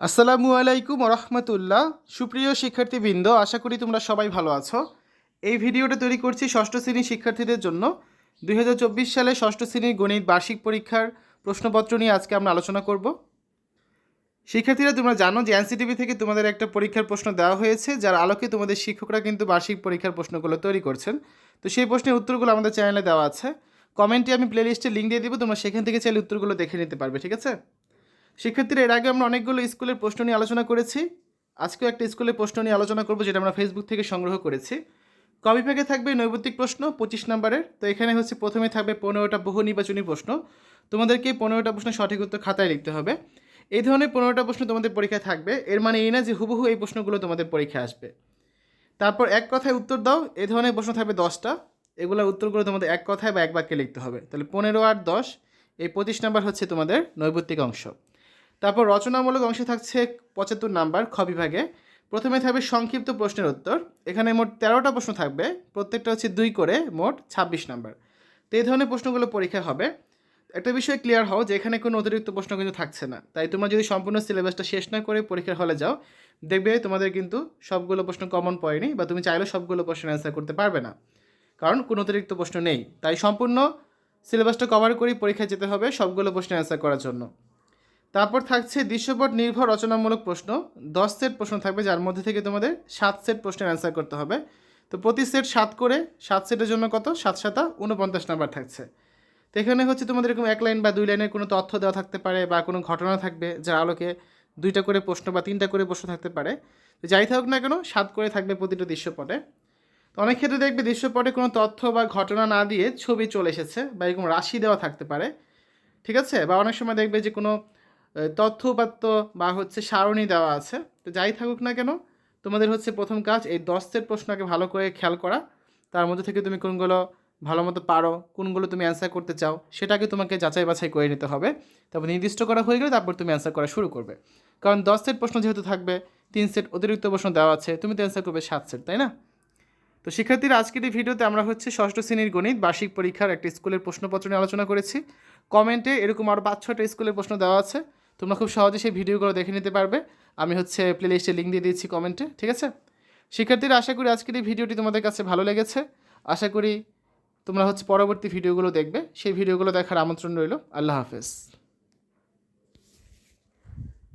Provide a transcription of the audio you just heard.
আসসালামু আলাইকুম রহমতুল্লাহ সুপ্রিয় শিক্ষার্থীবৃন্দ, আশা করি তোমরা সবাই ভালো আছো। এই ভিডিওটা তৈরি করছি ষষ্ঠ শ্রেণির শিক্ষার্থীদের জন্য। দুই হাজার চব্বিশ সালে ষষ্ঠ শ্রেণির গণিত বার্ষিক পরীক্ষার প্রশ্নপত্র নিয়ে আজকে আমরা আলোচনা করব। শিক্ষার্থীরা, তোমরা জানো যে এনসিটিভি থেকে তোমাদের একটা পরীক্ষার প্রশ্ন দেওয়া হয়েছে, যার আলোকে তোমাদের শিক্ষকরা কিন্তু বার্ষিক পরীক্ষার প্রশ্নগুলো তৈরি করছেন। তো সেই প্রশ্নের উত্তরগুলো আমাদের চ্যানেলে দেওয়া আছে। কমেন্টে আমি প্লেলিস্টে লিঙ্ক দিয়ে দেবো, তোমরা সেখান থেকে চাইলে উত্তরগুলো দেখে নিতে পারবে, ঠিক আছে? শিক্ষার্থীরা এর আগে আমরা অনেকগুলো স্কুলের প্রশ্ন নিয়ে আলোচনা করেছি। আজকেও একটা স্কুলের প্রশ্ন নিয়ে আলোচনা করব যেটা আমরা ফেসবুক থেকে সংগ্রহ করেছি। কবি ভাগে থাকবে নৈবতিক প্রশ্ন পঁচিশ নম্বরের। তো এখানে হচ্ছে প্রথমে থাকবে পনেরোটা বহু নির্বাচনী প্রশ্ন। তোমাদেরকে পনেরোটা প্রশ্ন সঠিক উত্তর খাতায় লিখতে হবে। এই ধরনের পনেরোটা প্রশ্ন তোমাদের পরীক্ষায় থাকবে। এর মানে এই না যে হুবহু এই প্রশ্নগুলো তোমাদের পরীক্ষায় আসবে। তারপর এক কথায় উত্তর দাও। এই ধরনের প্রশ্ন থাকবে দশটা। এগুলোর উত্তরগুলো তোমাদের এক কথায় বা এক বাক্যে লিখতে হবে। তাহলে পনেরো আর দশ, এই পঁচিশ নাম্বার হচ্ছে তোমাদের নৈবত্তিক অংশ। তারপর রচনামূলক অংশে থাকছে পঁচাত্তর নাম্বার খ বিভাগে। প্রথমে থাকবে সংক্ষিপ্ত প্রশ্নের উত্তর। এখানে মোট তেরোটা প্রশ্ন থাকবে। প্রত্যেকটা হচ্ছে দুই করে মোট ছাব্বিশ নাম্বার। তো এই ধরনের প্রশ্নগুলো পরীক্ষা হবে। একটা বিষয় ক্লিয়ার হও যে এখানে কোনো অতিরিক্ত প্রশ্ন কিন্তু থাকছে না। তাই তোমরা যদি সম্পূর্ণ সিলেবাসটা শেষ না করে পরীক্ষার হলে যাও, দেখবে তোমাদের কিন্তু সবগুলো প্রশ্ন কমন পড়েনি বা তুমি চাইলেও সবগুলো প্রশ্নের অ্যান্সার করতে পারবে না। কারণ কোনো অতিরিক্ত প্রশ্ন নেই। তাই সম্পূর্ণ সিলেবাসটা কভার করেই পরীক্ষায় যেতে হবে সবগুলো প্রশ্নের অ্যান্সার করার জন্য। তারপর থাকছে দৃশ্যপট নির্ভর রচনামূলক প্রশ্ন। দশ সেট প্রশ্ন থাকবে, যার মধ্যে থেকে তোমাদের সাত সেট প্রশ্নের অ্যান্সার করতে হবে। তো প্রতি সেট সাত করে, সাত সেটের জন্য কত? সাত সাতা উনপঞ্চাশ নাম্বার থাকছে। তো এখানে হচ্ছে তোমাদের এরকম এক লাইন বা দুই লাইনের কোনো তথ্য দেওয়া থাকতে পারে বা কোনো ঘটনা থাকবে, যার আলোকে দুইটা করে প্রশ্ন বা তিনটা করে প্রশ্ন থাকতে পারে। তো যাই থাকুক না কেন, সাত করে থাকবে প্রতিটা দৃশ্যপটে। তো অনেক ক্ষেত্রে দেখবে দৃশ্যপটে কোনো তথ্য বা ঘটনা না দিয়ে ছবি চলে এসেছে বা এরকম রাশি দেওয়া থাকতে পারে। ঠিক আছে? বা অনেক সময় দেখবে যে কোনো তথ্য উপাত্ত বা হচ্ছে সারণী দেওয়া আছে। তো যাই থাকুক না কেন, তোমাদের হচ্ছে প্রথম কাজ এই দশ সেট প্রশ্নকে ভালো করে খেয়াল করা। তার মধ্যে থেকে তুমি কোনগুলো ভালো মতো পারো, কোনগুলো তুমি অ্যান্সার করতে চাও, সেটাকে তোমাকে যাচাই বাছাই করে নিতে হবে। তারপর নির্দিষ্ট করা হয়ে গেলে তারপর তুমি অ্যান্সার করা শুরু করবে। কারণ দশ সেট প্রশ্ন যেহেতু থাকবে, তিন সেট অতিরিক্ত প্রশ্ন দেওয়া আছে, তুমি তো অ্যান্সার করবে সাত সেট তাই না? তো শিক্ষার্থীরা আজকের এই ভিডিওতে আমরা হচ্ছে ষষ্ঠ শ্রেণির গণিত, বার্ষিক পরীক্ষার একটা স্কুলের প্রশ্নপত্র নিয়ে আলোচনা করেছি। কমেন্টে এরকম আরও পাঁচ ছটা স্কুলের প্রশ্ন দেওয়া আছে। তোমরা খুব সহজে সেই ভিডিওগুলো দেখে নিতে পারবে। আমি হচ্ছে প্লেলিস্টে লিঙ্ক দিয়ে দিচ্ছি কমেন্টে ঠিক আছে? শিক্ষার্থীরা, আশা করি আজকের এই ভিডিওটি তোমাদের কাছে ভালো লেগেছে। আশা করি তোমরা হচ্ছে পরবর্তী ভিডিওগুলো দেখবে। সেই ভিডিওগুলো দেখার আমন্ত্রণ রইল। আল্লাহ হাফেজ।